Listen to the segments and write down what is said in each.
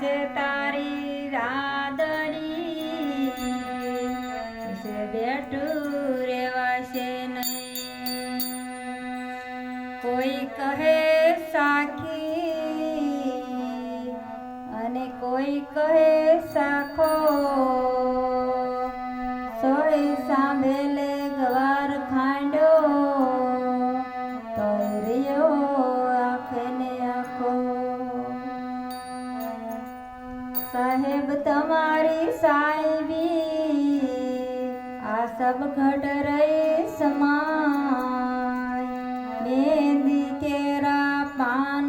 થાશે તારી રાદરી. બેઠું રેવાશે નહીં. કોઈ કહે સાખી અને કોઈ કહે સાખો. સોય સાંભેલે ગવાર ખાંડો. સાહેબ તમારી સાહેબી આ સબ ઘટ રહે સમાય. મેંદી કેરા પાન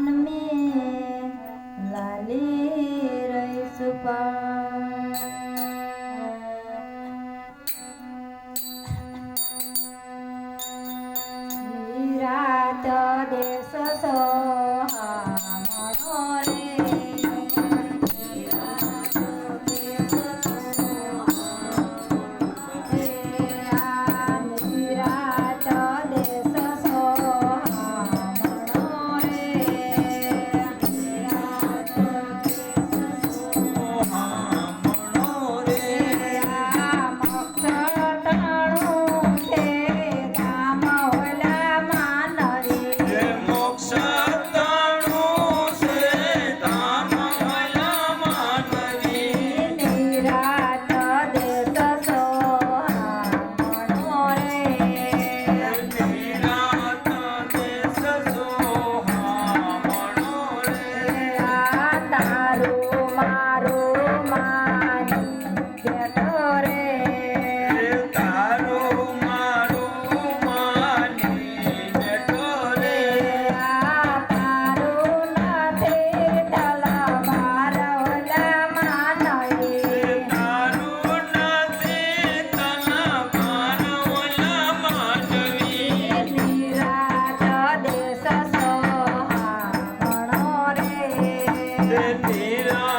से तेरा